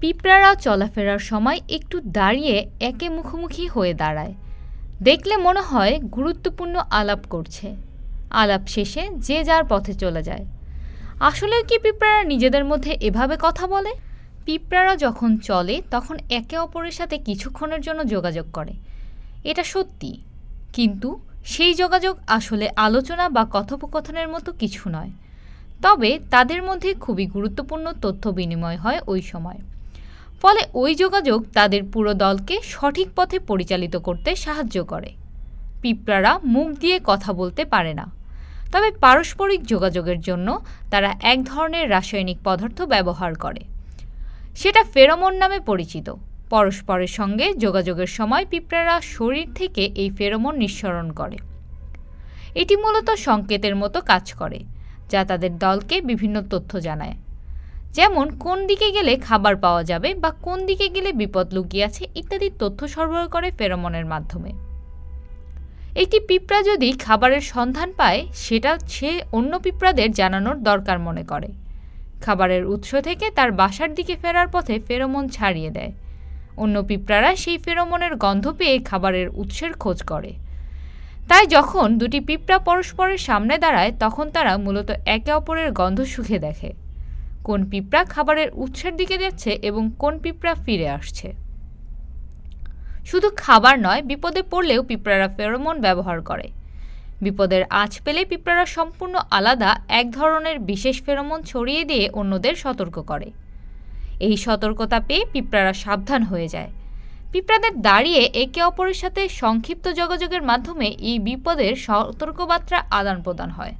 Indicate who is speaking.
Speaker 1: পিঁপড়ারা চলাফেরার সময় একটু দাঁড়িয়ে একে মুখোমুখি হয়ে দাঁড়ায়। দেখলে মনে হয় গুরুত্বপূর্ণ আলাপ করছে। আলাপ শেষে যে যার পথে চলে যায়। আসলেও কি পিঁপড়ারা নিজেদের মধ্যে এভাবে কথা বলে? পিঁপড়ারা যখন চলে, তখন একে অপরের সাথে কিছুক্ষণের জন্য যোগাযোগ করে। এটা সত্যি। কিন্তু সেই যোগাযোগ আসলে আলোচনা বা কথোপকথনের মতো কিছু নয়। তবে তাদের মধ্যে খুবই গুরুত্বপূর্ণ তথ্য বিনিময় হয় ওই সময়। ফলে ওই যোগাযোগ তাদের পুরো দলকে সঠিক পথে পরিচালিত করতে সাহায্য করে। পিঁপড়ারা মুখ দিয়ে কথা বলতে পারে না। তবে পারস্পরিক যোগাযোগের জন্য তারা এক ধরনের রাসায়নিক পদার্থ ব্যবহার করে। সেটা ফেরোমন নামে পরিচিত। পরস্পরের সঙ্গে যোগাযোগের সময় পিঁপড়ারা শরীর থেকে এই ফেরোমন নিঃসরণ করে। এটি মূলত সংকেতের মতো কাজ করে, যা তাদের দলকে বিভিন্ন তথ্য জানায়। যেমন কোন দিকে গেলে খাবার পাওয়া যাবে বা কোন দিকে গেলে বিপদ লুকিয়ে আছে ইত্যাদি তথ্য সরবরাহ করে ফেরোমনের মাধ্যমে। একটি পিঁপড়া যদি খাবারের সন্ধান পায়, সেটা সে অন্য পিঁপড়াদের জানানোর দরকার মনে করে। খাবারের উৎস থেকে তার বাসার দিকে ফেরার পথে ফেরোমন ছাড়িয়ে দেয়। অন্য পিঁপড়ারা সেই ফেরোমনের গন্ধ পেয়ে খাবারের উৎসের খোঁজ করে। তাই যখন দুটি পিঁপড়া পরস্পরের সামনে দাঁড়ায়, তখন তারা মূলত একে অপরের গন্ধ সুখে দেখে। কোন পিঁপড়া খাবারের উৎসের দিকে যাচ্ছে এবং কোন পিঁপড়া ফিরে আসছে। শুধু খাবার নয়, বিপদে পড়লেও পিঁপড়ারা ফেরোমন ব্যবহার করে। বিপদের আঁচ পেলে পিঁপড়ারা সম্পূর্ণ আলাদা, এক ধরনের বিশেষ ফেরোমন ছড়িয়ে দিয়ে অন্যদের সতর্ক করে। এই সতর্কতা পেয়ে পিঁপড়ারা সাবধান হয়ে যায়। পিঁপড়াদের দাঁড়িয়ে একে অপরের সাথে সংক্ষিপ্ত যোগাযোগের মাধ্যমে এই বিপদের সতর্কবার্তা আদান প্রদান হয়।